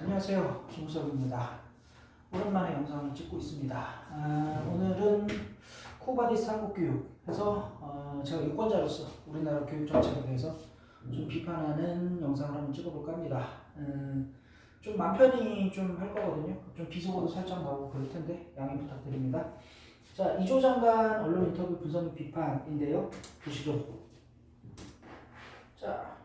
안녕하세요. 김우석입니다. 오랜만에 영상을 찍고 있습니다. 아, 오늘은 코바디스 한국교육에서 어, 제가 유권자로서 우리나라 교육 정책에 대해서 좀 비판하는 영상을 한번 찍어볼까 합니다. 음, 좀맘 편히 좀 할 거거든요. 좀 비속어도 살짝 나오고 그럴 텐데 양해 부탁드립니다. 자, 이조 장관 언론 인터뷰 분석 및 비판인데요. 보시죠. 자?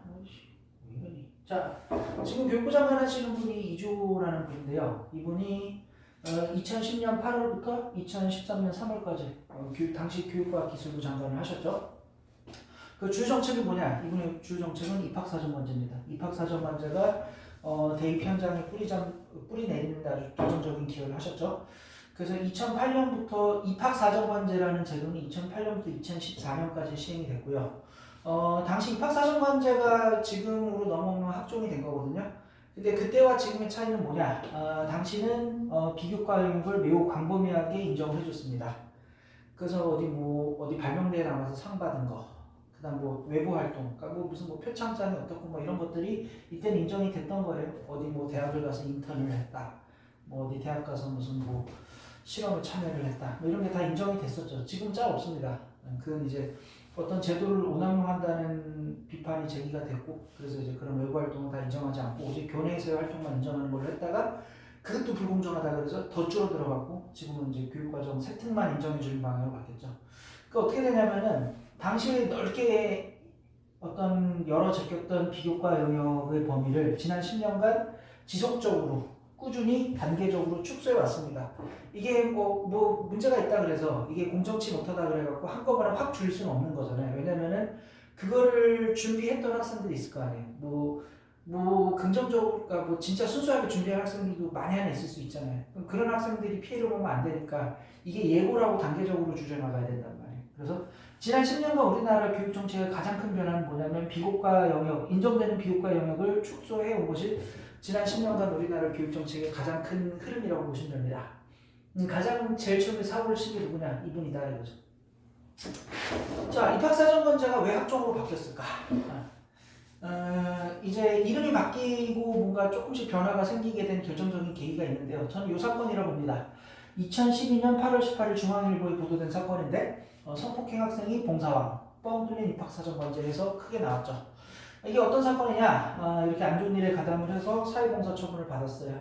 자, 지금 교육부 장관 하시는 분이 이조라는 분인데요. 이분이 어, 2010년 8월부터 2013년 3월까지 어, 교육, 당시 교육과 기술부 장관을 하셨죠. 그 주요 정책이 뭐냐? 이분의 주요 정책은 입학사정관제입니다. 입학사정관제가 어, 대입 현장에 뿌리, 장, 뿌리 내리는 데 아주 결정적인 기여를 하셨죠. 그래서 2008년부터 입학사정관제라는 제도는 2008년부터 2014년까지 시행이 됐고요. 어, 당시 입학사정관제가 지금으로 넘어오면 학종이 된 거거든요. 근데 그때와 지금의 차이는 뭐냐? 어, 당시는 어, 비교과 영역을 매우 광범위하게 인정을 해줬습니다. 그래서 어디 뭐 어디 발명대회 나가서 상 받은 거, 그다음 뭐 외부 활동, 그러니까 뭐 무슨 뭐 표창장이 어떻고 뭐 이런 것들이 이때는 인정이 됐던 거예요. 어디 뭐 대학을 가서 인턴을 했다, 뭐 어디 대학 가서 무슨 뭐 실험에 참여를 했다, 뭐 이런 게 다 인정이 됐었죠. 지금 짤 없습니다. 그건 이제 어떤 제도를 오남용한다는 비판이 제기가 됐고 그래서 이제 그런 외부 활동은 다 인정하지 않고 오직 교내에서의 활동만 인정하는 걸로 했다가 그것도 불공정하다 그래서 더 줄어들어갔고 지금은 이제 교육과정 세특만 인정해 주는 방향으로 바뀌었죠. 그 어떻게 되냐면은 당시에 넓게 어떤 여러 제꼈던 비교과 영역의 범위를 지난 10년간 지속적으로 꾸준히 단계적으로 축소해 왔습니다. 이게 뭐, 뭐 문제가 있다 그래서 이게 공정치 못하다 그래갖고 한꺼번에 확 줄일 수는 없는 거잖아요. 왜냐면은 그거를 준비했던 학생들이 있을 거 아니에요. 뭐, 뭐 긍정적으로, 그러니까 뭐 진짜 순수하게 준비한 학생들도 많이 하나 있을 수 있잖아요. 그럼 그런 학생들이 피해를 보면 안 되니까 이게 예고라고 단계적으로 줄여 나가야 된단 말이에요. 그래서 지난 10년간 우리나라 교육 정책의 가장 큰 변화는 뭐냐면 비교과 영역, 인정되는 비교과 영역을 축소해 온 것이 지난 10년간 우리나라 교육 정책의 가장 큰 흐름이라고 보시면 됩니다. 음, 가장 제일 처음에 사고를 친게 누구냐? 이분이다 이거죠. 자, 입학사정관제가 왜 학종으로 바뀌었을까? 어, 이제 이름이 바뀌고 뭔가 조금씩 변화가 생기게 된 결정적인 계기가 있는데요. 저는 이 사건이라고 봅니다. 2012년 8월 18일 중앙일보에 보도된 사건인데 어, 성폭행 학생이 봉사왕, 뻥 뚫린 입학사정관제에서 크게 나왔죠. 이게 어떤 사건이냐? 어, 이렇게 안 좋은 일에 가담을 해서 사회봉사 처분을 받았어요.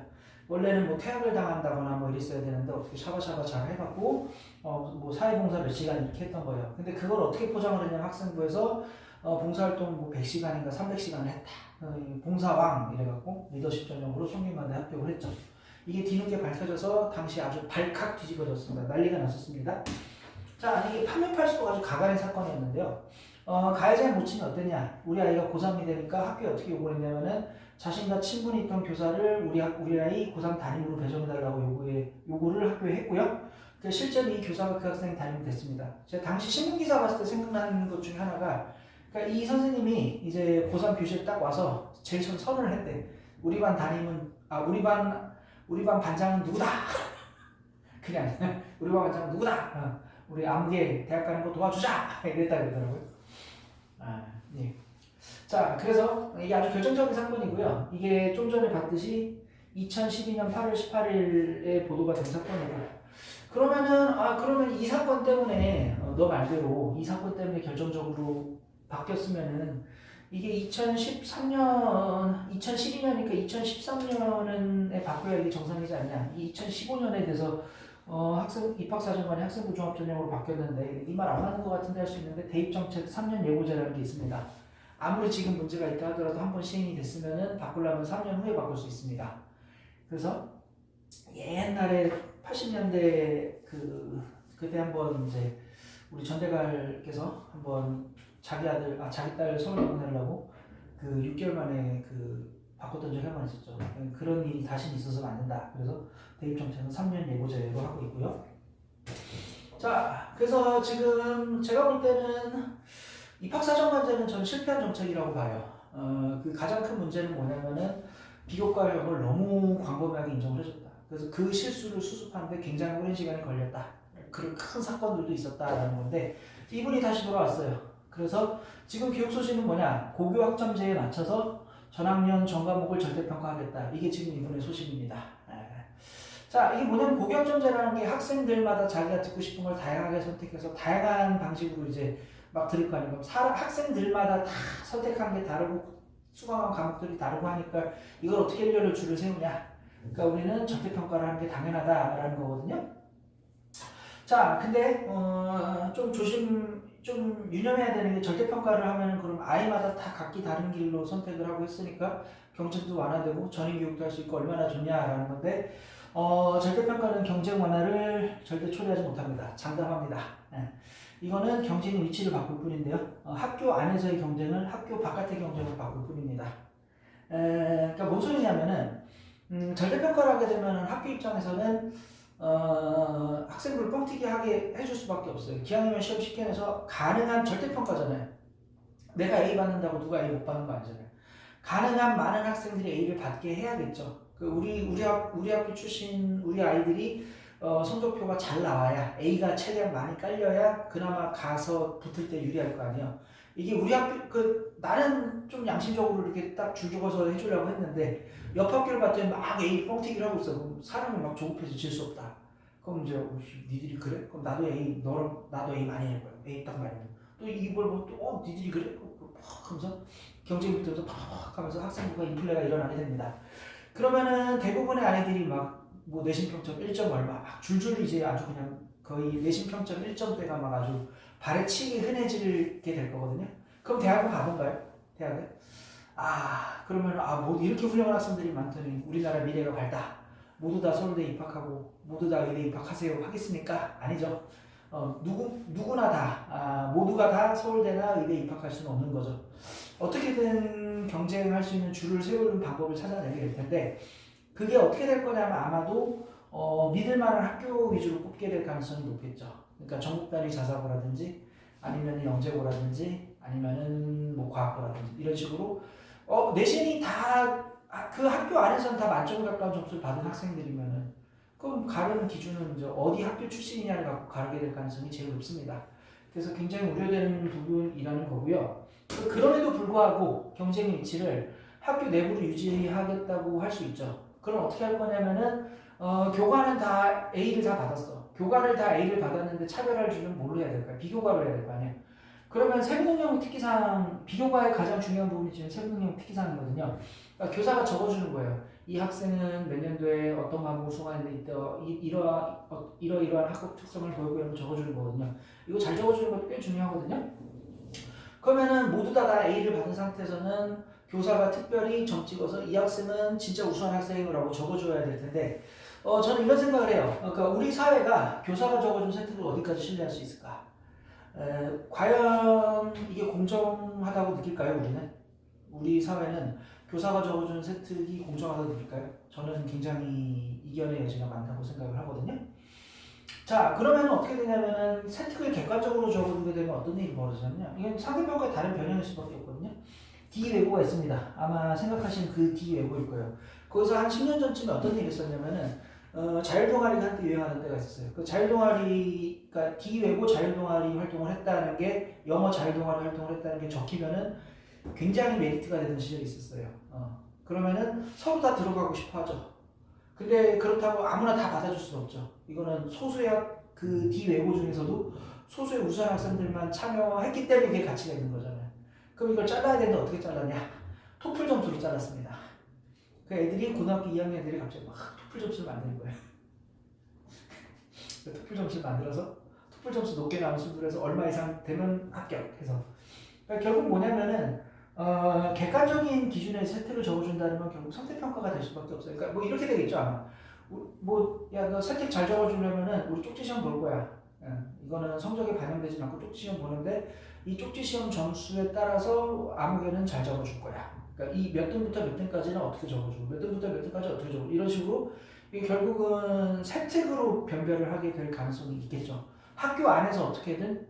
원래는 뭐 퇴학을 당한다거나 뭐 이랬어야 되는데 어떻게 샤바샤바 잘 해갖고 어, 뭐 사회봉사 몇 시간 이렇게 했던 거예요. 근데 그걸 어떻게 포장을 했냐면 학생부에서 어, 봉사활동 뭐 100시간인가 300시간을 했다. 어, 이 봉사왕 이래갖고 리더십 전형으로 송림반대 합격을 했죠. 이게 뒤늦게 밝혀져서 당시 아주 발칵 뒤집어졌습니다. 난리가 났었습니다. 자, 이게 판매팔수록 아주 가관의 사건이었는데요. 어, 가해자의 모친이 어땠냐? 우리 아이가 고3이 되니까 학교에 어떻게 요구를 했냐면은 자신과 친분이 있던 교사를 우리, 학- 우리 아이 고3 담임으로 배정해달라고 요구해, 요구를 학교에 했고요. 그 실제로 이 교사가 그 학생이 담임이 됐습니다. 제가 당시 신문기사 봤을 때 생각나는 것 중에 하나가 그러니까 이 선생님이 이제 고3 교실에 딱 와서 제일 처음 선언을 했대. 우리 반 담임은, 아, 우리 반, 우리 반 반장은 누구다! 그냥, 우리 반 반장은 누구다! 어, 우리 아무개 대학 가는 거 도와주자! 이랬다 그러더라고요. 아, 예. 자, 그래서 이게 아주 결정적인 사건이고요. 이게 좀 전에 봤듯이 2012년 8월 18일에 보도가 된 사건이고, 그러면은, 아, 그러면 이 사건 때문에, 어, 너 말대로 이 사건 때문에 결정적으로 바뀌었으면은, 이게 2013년, 2012년이니까 2013년에 바꿔야 이게 정상이지 않냐. 이 2015년에 돼서 어, 학생 입학사정관이 학생부 종합전형으로 바뀌었는데 이 말안 맞는 것 같은데 할 수 있는데 대입정책 3년 예고제라는 게 있습니다. 아무리 지금 문제가 있다 하더라도 한 번 시행이 됐으면은 바꾸려면 3년 후에 바꿀 수 있습니다. 그래서 옛날에 80년대 그 그때 한번 이제 우리 전대갈께서 한번 자기 아들 아 자기 딸 서울 보내려고 그 6개월 만에 그 바꿨던 적이 한 번 있었죠. 그런 일이 다시 있어서는 안 된다. 그래서 대입 정책은 3년 예고제로 하고 있고요. 자, 그래서 지금 제가 볼 때는 입학사정관제는 저는 실패한 정책이라고 봐요. 어, 그 가장 큰 문제는 뭐냐면은 비교과형을 너무 광범위하게 인정을 해줬다. 그래서 그 실수를 수습하는데 굉장히 오랜 시간이 걸렸다. 그런 큰 사건들도 있었다라는 건데 이분이 다시 돌아왔어요. 그래서 지금 교육 소식은 뭐냐? 고교 학점제에 맞춰서 전학년 전 과목을 절대평가하겠다. 이게 지금 이번의 소식입니다. 예. 자, 이게 뭐냐면 고교점제라는 게 학생들마다 자기가 듣고 싶은 걸 다양하게 선택해서 다양한 방식으로 이제 막 들을 거 아니에요. 학생들마다 다 선택한 게 다르고 수강한 과목들이 다르고 하니까 이걸 어떻게 일렬로 줄을 세우냐. 그러니까 우리는 절대평가를 하는 게 당연하다라는 거거든요. 자, 근데 어, 좀 조심, 좀 유념해야 되는 게 절대평가를 하면은 그럼 아이마다 다 각기 다른 길로 선택을 하고 했으니까 경쟁도 완화되고 전인 교육도 할 수 있고 얼마나 좋냐라는 건데 어, 절대평가는 경쟁 완화를 절대 초래하지 못합니다. 장담합니다. 예. 이거는 경쟁의 위치를 바꿀 뿐인데요. 어, 학교 안에서의 경쟁을 학교 바깥의 경쟁으로 바꿀 뿐입니다. 에, 그러니까 뭔 소리냐면은 음, 절대평가를 하게 되면 학교 입장에서는 어, 학생들을 뻥튀기 하게 해줄 수밖에 없어요. 기왕이면 시험 쉽게 내서 가능한 절대평가잖아요. 내가 A 받는다고 누가 A 못 받는 거 아니잖아요. 가능한 많은 학생들이 A를 받게 해야겠죠. 그 우리 우리 학 우리 학교 출신 우리 아이들이 어, 성적표가 잘 나와야 A가 최대한 많이 깔려야 그나마 가서 붙을 때 유리할 거 아니에요. 이게 우리 학교 그 나는 좀 양심적으로 이렇게 딱줄 적어서 해주려고 했는데 옆 학교를 봤더니 막 A 뻥튀기를 하고 있어. 사람이 막 조급해서 질 수 없다. 그럼 이제 어, 씨, 니들이 그래? 그럼 나도 A 너랑 나도 A 많이 할 거야. A 딱 많이. 해. 또 이걸 뭐또어 니들이 그래? 팍 하면서 경쟁부터 팍 하면서 학생부가 인플레가 일어나게 됩니다. 그러면은 대부분의 아이들이 막 뭐 내신 평점 1점 얼마 막 줄줄 이제 아주 그냥 거의 내신 평점 1점대가 막 아주 발에 치기 흔해지게 될 거거든요. 그럼 대학을 가본가요? 대학을? 아 그러면 아 뭐 이렇게 훌륭한 학생들이 많더니 우리나라 미래가 밝다. 모두 다 서울대 입학하고 모두 다 의대 입학하세요 하겠습니까? 아니죠. 어, 누구 누구나 다 아, 모두가 다 서울대나 의대 입학할 수는 없는 거죠. 어떻게든 경쟁할 수 있는 줄을 세우는 방법을 찾아내게 될 텐데 그게 어떻게 될 거냐면 아마도 어, 믿을 만한 학교 위주로 뽑게 될 가능성이 높겠죠. 그러니까 전국 단위 자사고라든지 아니면 영재고라든지 아니면은 뭐 과학고라든지 이런 식으로 어, 내신이 다 그 학교 안에서는 다 만점에 가까운 점수를 받은 학생들이면은 그럼 가르는 기준은 이제 어디 학교 출신이냐를 갖고 가르게 될 가능성이 제일 높습니다. 그래서 굉장히 우려되는 부분이라는 거고요. 그- 그럼에도 불구하고 경쟁의 위치를 학교 내부로 유지하겠다고 할 수 있죠. 그럼 어떻게 할 거냐면은 어, 교과는 다 A를 다 받았어. 교과를 다 A를 받았는데 차별화를 주면 뭘로 해야 될까요? 비교과로 해야 될 거 아니에요. 그러면 세부능력 특기사항 비교과의 가장 중요한 부분이 지금 세부능력 특기사항이거든요. 그러니까 교사가 적어주는 거예요. 이 학생은 몇 년도에 어떤 과목을 수강했는데 이때 어, 이- 이러한 학급 특성을 보이고 이런 거 적어주는 거거든요. 이거 잘 적어주는 것도 꽤 중요하거든요. 그러면은 모두 다, 다 A를 받은 상태에서는 교사가 특별히 점 찍어서 이 학생은 진짜 우수한 학생이라고 적어줘야 될 텐데 어, 저는 이런 생각을 해요. 그러니까 우리 사회가 교사가 적어준 세특을 어디까지 신뢰할 수 있을까? 에, 과연 이게 공정하다고 느낄까요, 우리는? 우리 사회는 교사가 적어준 세특이 공정하다고 느낄까요? 저는 굉장히 이견의 여지가 많다고 생각을 하거든요. 자, 그러면 어떻게 되냐면은 세특을 객관적으로 적어주게 되면 어떤 일이 벌어지냐면 이건 상대평가의 다른 변형일 수밖에 없거든요. D 외고가 있습니다. 아마 생각하신 그 D 외고일 거예요. 거기서 한 10년 전쯤에 어떤 일이 있었냐면은 어, 자율동아리가 한때 유행하는 때가 있었어요. 그 자율동아리, 그러니까 D 외고 자율동아리 활동을 했다는 게 영어 자율동아리 활동을 했다는 게 적히면은 굉장히 메리트가 되는 시절이 있었어요. 어. 그러면은 서로 다 들어가고 싶어 하죠. 근데 그렇다고 아무나 다 받아줄 수는 없죠. 이거는 소수의 학- 그 D 외고 중에서도 소수의 우수한 학생들만 참여했기 때문에 이게 가치가 있는 거잖아요. 그럼 이걸 잘라야 되는데 어떻게 잘랐냐? 토플 점수로 잘랐습니다. 그 애들이 고등학교 2학년 애들이 갑자기 막 토플 점수를 만드는 거예요. 그 토플 점수를 만들어서 토플 점수 높게 나온 수들에서 얼마 이상 되면 합격해서 그러니까 결국 뭐냐면은 어, 객관적인 기준의 세특을 적어준다는 건 결국 선택평가가 될 수밖에 없어요. 그러니까 뭐 이렇게 되겠죠 아마. 뭐야너 세특 잘 적어주려면은 우리 쪽지 시험 볼 거야. 예, 이거는 성적에 반영되지 않고 쪽지 시험 보는데 이 쪽지 시험 점수에 따라서 아무개는 잘 적어줄 거야. 그러니까 이 몇 등부터 몇 등까지는 어떻게 적어주고 몇 등부터 몇 등까지 어떻게 적어주고 이런 식으로 이게 결국은 세특으로 변별을 하게 될 가능성이 있겠죠. 학교 안에서 어떻게든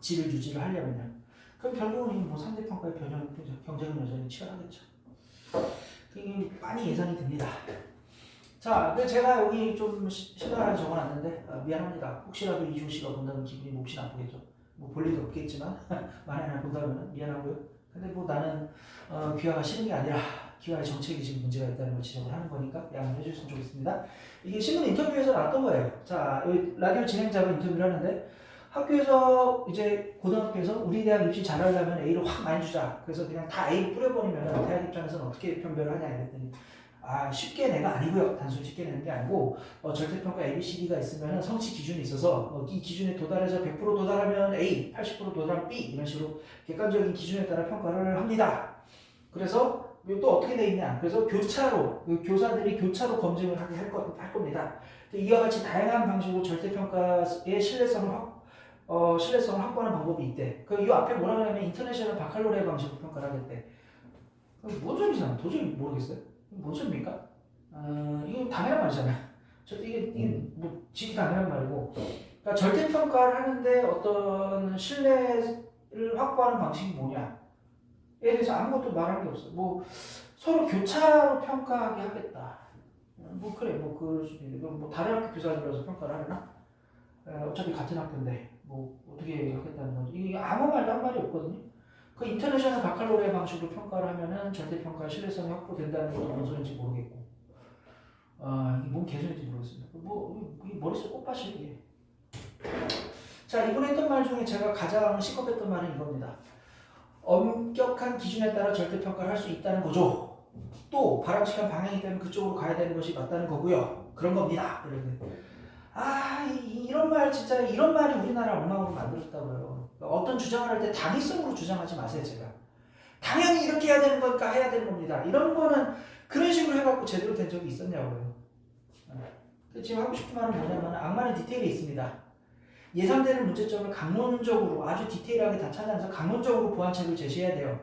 질을 유지를 하려면요. 그럼 결국은 이뭐 상대평가의 변형, 경쟁은 여전히 치열하겠죠. 그게 많이 예상이 됩니다. 자, 근데 제가 여기 좀 시- 시간을 적어놨는데 아, 미안합니다. 혹시라도 이중 씨가 본다면 기분이 몹시 나쁘겠죠. 뭐 볼 일도 없겠지만 만약에 본다면 미안하고요. 근데 뭐 나는 어, 귀화가 싫은 게 아니라 귀화의 정책이 지금 문제가 있다는 걸 지적을 하는 거니까 양해해 주셨으면 좋겠습니다. 이게 신문 인터뷰에서 나왔던 거예요. 자, 라디오 진행자가 인터뷰를 하는데 학교에서 이제 고등학교에서 우리 대학 입시 잘하려면 A를 확 많이 주자. 그래서 그냥 다 A 뿌려버리면 대학 입장에서는 어떻게 편별을 하냐 이랬더니 아 쉽게 내가 아니고요. 단순히 쉽게 내는 게 아니고 어, 절대평가 A, B, C, D가 있으면 성취 기준이 있어서 어, 이 기준에 도달해서 100% 도달하면 A, 80% 도달하면 B 이런 식으로 객관적인 기준에 따라 평가를 합니다. 그래서 또 어떻게 돼 있냐? 그래서 교차로 그 교사들이 교차로 검증을 하게 할, 거, 할 겁니다. 이와 같이 다양한 방식으로 절대평가의 신뢰성을 확 어, 신뢰성을 확보하는 방법이 있대. 그이 앞에 뭐라 그러냐면 인터내셔널 바칼로레 방식으로 평가를 하겠대. 뭔 소리잖아. 도저히 모르겠어요. 뭔 소리입니까? 어, 이거 당연한 말이잖아요. 절대 이게, 이게 뭐 지기 당연한 말이고. 그러니까 절대 평가를 하는데 어떤 신뢰를 확보하는 방식이 뭐냐? 에 대해서 아무것도 말할 게 없어. 뭐 서로 교차로 평가하게 하겠다. 어, 뭐 그래, 뭐 그럴 수도 있는데, 그럼 뭐 다른 학교 교사들로서 평가를 하려나? 에, 어차피 같은 학교인데 뭐 어떻게 하겠다는 건지 이게 아무 말도 한 말이 없거든요. 그 인터내셔널 바칼로레 방식으로 평가를 하면은 절대 평가 신뢰성이 확보된다는 것도 뭔 소리인지 모르겠고, 아 이게 뭔 개소리인지 모르겠습니다. 뭐 머릿속 꽃밭이 이게. 자 이번에 했던 말 중에 제가 가장 시겁했던 말은 이겁니다. 엄격한 기준에 따라 절대 평가를 할 수 있다는 거죠. 또 바람직한 방향이 되면 그쪽으로 가야 되는 것이 맞다는 거고요. 그런 겁니다. 이렇게. 아 이- 이런 말 진짜 이런 말이 우리나라 엉망으로 만들었다고요. 어떤 주장을 할 때 당위성으로 주장하지 마세요 제가. 당연히 이렇게 해야 되는 거니까 해야 되는 겁니다. 이런 거는 그런 식으로 해갖고 제대로 된 적이 있었냐고요. 네. 지금 하고 싶은 말은 뭐냐면 악마는 디테일에 있습니다. 예상되는 문제점을 강론적으로 아주 디테일하게 다 찾아내서 강론적으로 보완책을 제시해야 돼요.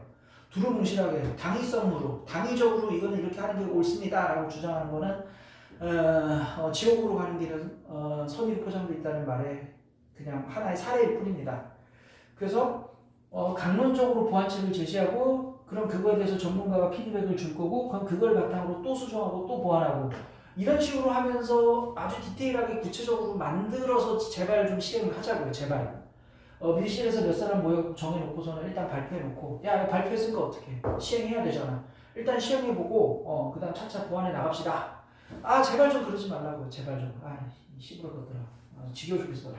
두루뭉실하게 당위성으로 당위적으로 이거는 이렇게 하는 게 옳습니다라고 주장하는 거는 어, 어, 지옥으로 가는 길은 어, 선의로 포장되어 있다는 말에 그냥 하나의 사례일 뿐입니다. 그래서 어, 강론적으로 보완책을 제시하고 그럼 그거에 대해서 전문가가 피드백을 줄 거고 그럼 그걸 바탕으로 또 수정하고 또 보완하고 이런 식으로 하면서 아주 디테일하게 구체적으로 만들어서 제발 좀 시행을 하자고요 제발. 어, 밀실에서 몇 사람 모여 정해놓고서는 일단 발표해놓고 야 발표했으니까 어떻게 시행해야 되잖아. 일단 시행해보고 어, 그 다음 차차 보완해 나갑시다. 아 제발 좀 그러지 말라고요 제발 좀아 시부러 것들아 아, 지겨워 죽겠어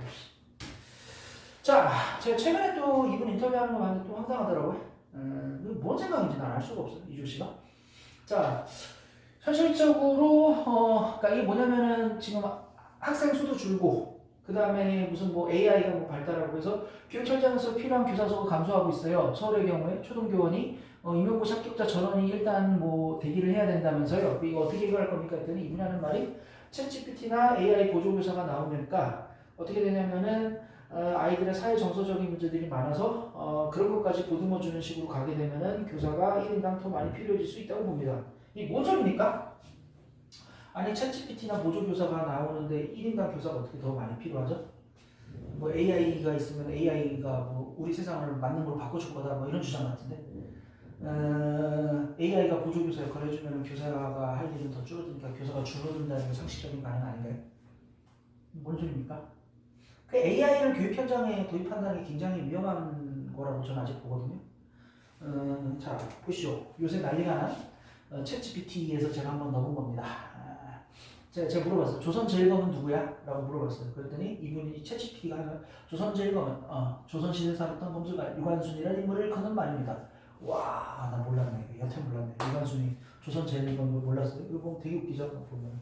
자 제가 최근에 또 이분 인터뷰하는 거 봤는데 또 황당하더라고요 음, 뭔 생각인지 난 알 수가 없어 이조 씨가 자 현실적으로 어 그러니까 이게 뭐냐면은 지금 학생 수도 줄고 그 다음에 무슨 뭐 AI가 뭐 발달하고 해서 교육 현장에서 필요한 교사 수가 감소하고 있어요. 서울의 경우에 초등교원이 어, 임용고시 합격자 전원이 일단 뭐 대기를 해야 된다면서요. 이거 어떻게 해결할 겁니까 했더니 이분이 하는 말이 챗GPT나 AI 보조교사가 나오니까 어떻게 되냐면은 어, 아이들의 사회 정서적인 문제들이 많아서 어, 그런 것까지 보듬어 주는 식으로 가게 되면은 교사가 1인당 더 많이 필요해질 수 있다고 봅니다. 이게 뭔 소리입니까? 아니 챗GPT나 보조 교사가 나오는데 1인당 교사가 어떻게 더 많이 필요하죠? 뭐 AI가 있으면 AI가 뭐 우리 세상을 맞는 걸로 바꿔줄 거다 뭐 이런 주장 같은데 어, AI가 보조 교사 역할을 해주면 교사가 할 일은 더 줄어드니까 교사가 줄어든다는 게 상식적인 반응 아닌가요? 뭔 소리입니까? 그 AI를 교육 현장에 도입한다는 게 굉장히 위험한 거라고 저는 아직 보거든요. 어, 자 보시죠. 요새 난리가 난 어, 챗GPT에서 제가 한번 넣어본 겁니다. 아, 제가, 제가 물어봤어요. 조선제일검은 누구야? 라고 물어봤어요. 그랬더니 이분이 챗GPT가 하는 조선제일검은 어, 조선시대 살았던 검술가 유관순이라는 인물을 거는 말입니다. 와, 나 몰랐네. 여태 몰랐네. 유관순이 조선제일검을 몰랐어요. 이거 보면 되게 웃기죠. 보면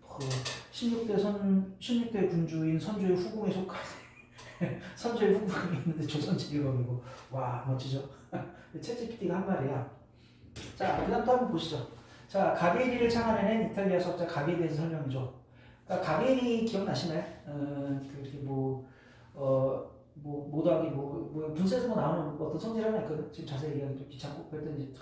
그 16대 선 16대 군주인 선조의 후궁에 속한 선조의 후궁이 있는데 조선 제일검이고 와 멋지죠. 챗GPT가 한 말이야. 자, 그 다음 또 한번 보시죠. 자, 가비에리를 창안해낸 이탈리아 수학자 가비에 대해서 설명이죠. 그러니까 가비에리 기억나시나요? 어, 그, 뭐, 어, 뭐, 뭐 더하기, 뭐, 뭐, 분수에서 뭐 나오는 어떤 성질 하나 있거든. 지금 자세히 얘기하기 좀 귀찮고. 그랬더니,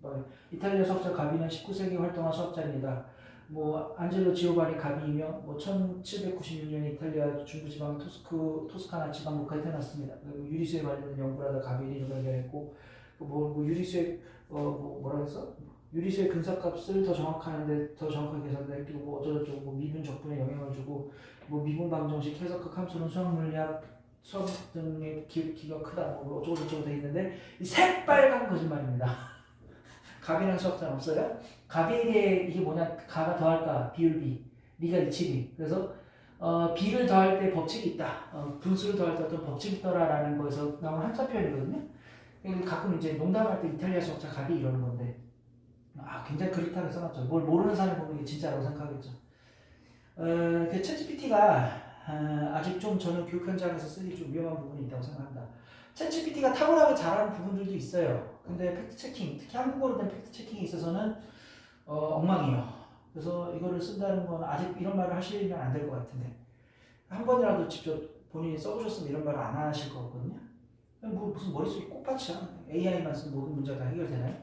뭐, 이탈리아 수학자 가비는 19세기 활동한 수학자입니다. 뭐, 안젤로 지오바니 가비이며, 뭐, 1796년 이탈리아 중부지방 토스크, 토스카나 지방 국가에 태어났습니다. 그리고 유리수에 관련된 연구를 하다 가비에리를 발견했고, 그 뭐, 뭐 유리수의 어, 뭐, 뭐라 그랬어? 유리수의 근사값을 더 정확하는데 더 정확하게 계산돼 그리고 뭐 어쩌고저쩌고 뭐 미분 적분에 영향을 주고 뭐 미분 방정식 해석학 함수는 수학 물리학 수업 등의 기, 기가 크다 뭐 어쩌고 저쩌고 돼 있는데 이 새빨간 거짓말입니다. 갑이라는 수학자는 없어요? 갑에게 이게 뭐냐 가가 더할까 비율 b 리가 이치비 그래서 어, b를 더할 때 법칙이 있다 어, 분수를 더할 때 어떤 법칙이 있더라라는 거에서 나온 한자 표현이거든요. 가끔 이제 농담할 때 이탈리아 수학자 갑이 이러는 건데 아 굉장히 그릿하게 써놨죠. 뭘 모르는 사람이 보면 이게 진짜라고 생각하겠죠. 어, 그 챗GPT가 아, 아직 좀 저는 교육 현장에서 쓰기 좀 위험한 부분이 있다고 생각합니다. 챗GPT가 탁월하게 잘하는 부분들도 있어요. 근데 팩트 체킹, 특히 한국어로 된 팩트 체킹에 있어서는 어, 엉망이에요. 그래서 이거를 쓴다는 건 아직 이런 말을 하시면 안 될 것 같은데 한 번이라도 직접 본인이 써보셨으면 이런 말을 안 하실 것 같거든요. 뭐 무슨 머릿속에 꽃밭이야. AI만 쓰면 모든 문제가 다 해결되나요?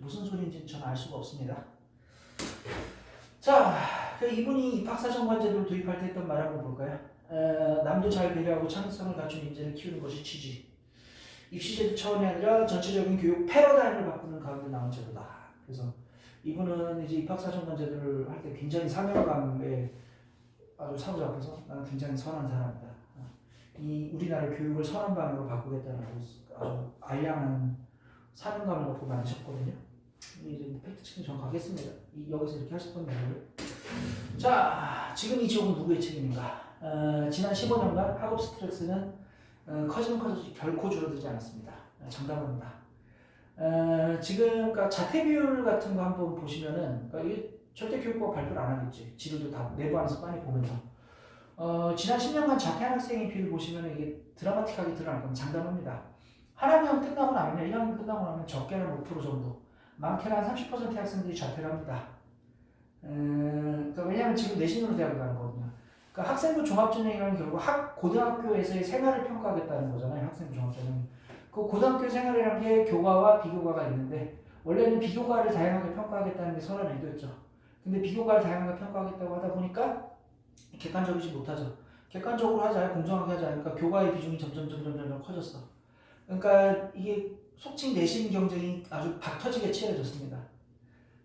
무슨 소리인지는 저는 알 수가 없습니다. 자, 그 이분이 입학사정관제도를 도입할 때 했던 말 한번 볼까요? 에, 남도 잘 배려하고 창의성을 갖춘 인재를 키우는 것이 취지. 입시제도 차원이 아니라 전체적인 교육 패러다임을 바꾸는 가운데 나온 제도다. 그래서 이분은 이제 입학사정관 제도를 할 때 굉장히 사명감에 아주 사로잡혀서 나는 굉장히 선한 사람이다. 이 우리나라 교육을 선한 방향으로 바꾸겠다는 아주 알량한 사명감을 갖고 만드셨거든요. 이제 팩트 체킹 전 가겠습니다. 이, 여기서 이렇게 하실 건데. 자, 지금 이 지옥은 누구의 책임인가? 어, 지난 15년간 학업 스트레스는 어, 커지면 커질수록 결코 줄어들지 않았습니다. 어, 정답입니다. 어, 지금 그러니까 자퇴 비율 같은 거 한번 보시면은 그러니까 절대 교육부가 발표를 안 하겠지. 지도도 다 내부 안에서 많이 보면서. 어, 지난 10년간 자퇴한 학생의 비율 보시면 이게 드라마틱하게 드러날 겁니다. 장담합니다. 한 학년 끝나고 나면 1학년 끝나고 나면 적게는 5% 정도, 많게는 한 30%의 학생들이 자퇴를 합니다. 음, 그러니까 왜냐하면 지금 내신으로 대학을 가는 거거든요. 그러니까 학생부 종합전형이라는 결국 학 고등학교에서의 생활을 평가하겠다는 거잖아요. 학생부 종합전형. 그 고등학교 생활이라는 게 교과와 비교과가 있는데 원래는 비교과를 다양하게 평가하겠다는 게 선언 의도였죠. 근데 비교과를 다양하게 평가하겠다고 하다 보니까 객관적이지 못하죠. 객관적으로 하자, 공정하게 하자. 그러니까 교과의 비중이 점점 점점 점점 커졌어. 그러니까 이게 속칭 내신 경쟁이 아주 박터지게 치열해졌습니다.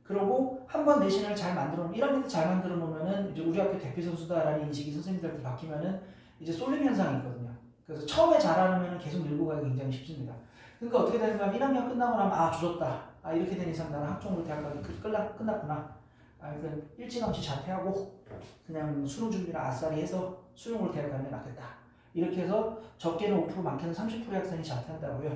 그리고 한 번 내신을 잘 만들어 놓으면 1학년 때 잘 만들어 놓으면은 이제 우리 학교 대표 선수다라는 인식이 선생님들한테 바뀌면은 이제 쏠림 현상이 있거든요. 그래서 처음에 잘하면 계속 밀고 가기 굉장히 쉽습니다. 그러니까 어떻게 되냐면 1학년 끝나고 나면 아 조졌다. 아 이렇게 된 이상 나는 학종으로 대학 가기 끝- 끝나, 끝났구나. 아 그러니까 일찌감치 자퇴하고 그냥 수능 준비를 아싸리 해서 수능으로 대학 가는 게 낫겠다. 이렇게 해서 적게는 5% 많게는 30%의 학생이 자퇴한다고요.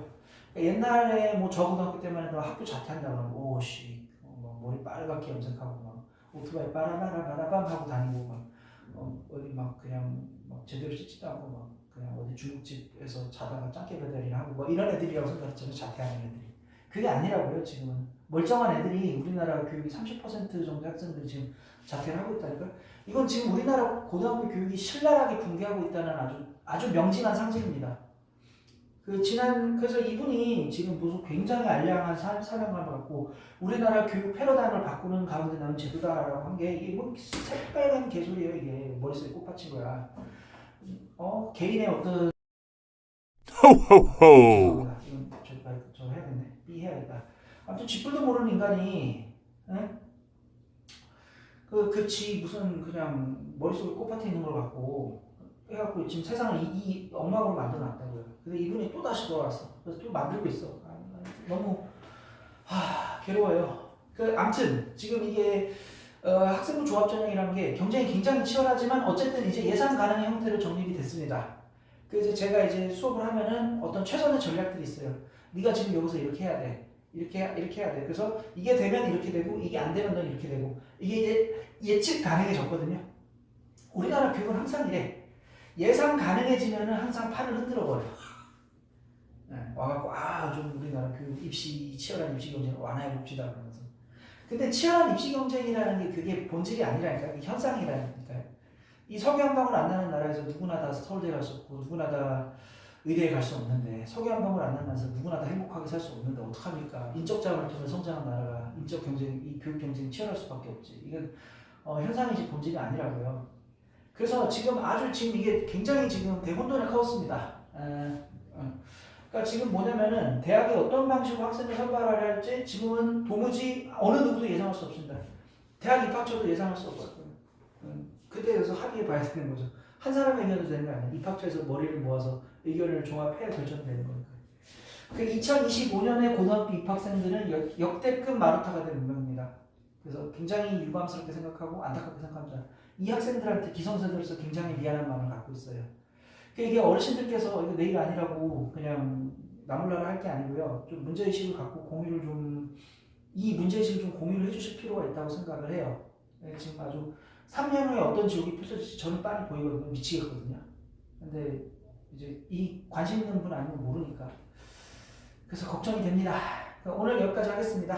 그러니까 옛날에 뭐 저고등학교 때만 해도 학교 자퇴한다고 그러면 오씨 뭐 머리 빨갛게 염색하고 막 오토바이 빠라바라바라밤 하고 다니고 막 어, 어디 막 그냥 막 제대로 씻지도 않고 막 그냥 어디 중국집에서 자다가 짱깨 배달이나 하고 뭐 이런 애들이라고 생각했잖아요 자퇴하는 애들이 그게 아니라고요 지금은 멀쩡한 애들이 우리나라 교육이 30% 정도 학생들이 지금 자퇴를 하고 있다니까 이건 지금 우리나라 고등학교 교육이 신랄하게 붕괴하고 있다는 아주 아주 명징한 상징입니다. 그 지난 그래서 이분이 지금 무슨 굉장히 알량한 사, 사명감을 갖고 우리나라 교육 패러다임을 바꾸는 가운데 나온 제도다라고 한 게 이게 뭐 새빨간 개소리예요 이게 머릿속에 꽃받친 거야. 어 개인의 어떤. 죄송합니다. 이건 저, 말- 저 해야겠네. 삐 해야겠다. 아무튼 쥐뿔도 모르는 인간이, 응? 그, 그지 무슨 그냥 머릿속에 꽃밭에 있는 걸 갖고 해갖고 지금 세상을 이, 이 엉망으로 만들어 놨다고요. 근데 이분이 또 다시 돌아왔어. 그래서 또 만들고 있어. 아, 너무, 하, 괴로워요. 그, 암튼, 지금 이게, 어, 학생부 조합 전형이라는 게 경쟁이 굉장히 치열하지만 어쨌든 이제 예상 가능한 형태로 정립이 됐습니다. 그 이제 제가 이제 수업을 하면은 어떤 최선의 전략들이 있어요. 네가 지금 여기서 이렇게 해야 돼. 이렇게 해- 이렇게 해야 돼. 그래서 이게 되면 이렇게 되고 이게 안 되면 넌 이렇게 되고 이게 이제 예측 가능해졌거든요. 우리나라 교육은 항상 이래. 예상 가능해지면은 항상 판을 흔들어 버려. 네, 와갖고 아 좀 우리나라 교육 입시 치열한 입시 경쟁을 완화해 봅시다 그러면서. 근데 치열한 입시 경쟁이라는 게 그게 본질이 아니라니까 그게 현상이라니까요. 이 석유 한 방울 안 나는 나라에서 누구나 다 서울대 갈 수 없고 누구나 다 의대에 갈 수 없는데 석유 한 방울 안 나라에서 누구나 다 행복하게 살 수 없는데 어떡합니까? 인적 자원을 통해 성장한 나라가 인적 경쟁, 이 교육 경쟁이 치열할 수밖에 없지. 이건 어, 현상이지 본질이 아니라고요. 그래서 지금 아주 지금 이게 굉장히 지금 대혼돈에 커졌습니다. 에, 어. 그러니까 지금 뭐냐면은 대학이 어떤 방식으로 학생을 선발을 할지 지금은 도무지 어느 누구도 예상할 수 없습니다. 대학 입학처도 예상할 수 없어요. 음, 그때 그래서 합의해 봐야 되는 거죠. 한 사람의 의견도 되는 거 아니에요. 입학처에서 머리를 모아서 의견을 종합해야 결정되는 거니까. 그 2025년에 고등학교 입학생들은 역- 역대급 마루타가 된 운명입니다. 그래서 굉장히 유감스럽게 생각하고 안타깝게 생각합니다. 이 학생들한테 기성세대로서 굉장히 미안한 마음을 갖고 있어요. 그 이게 어르신들께서 이거 내일 아니라고 그냥 나몰라라 할 게 아니고요. 좀 문제의식을 갖고 공유를 좀, 이 문제의식을 좀 공유를 해주실 필요가 있다고 생각을 해요. 네, 지금 아주 3년 후에 어떤 지옥이 펼쳐질지 저는 빤히 보이거든요. 미치겠거든요. 근데 이제 이 관심 있는 분 아니면 모르니까. 그래서 걱정이 됩니다. 오늘 여기까지 하겠습니다.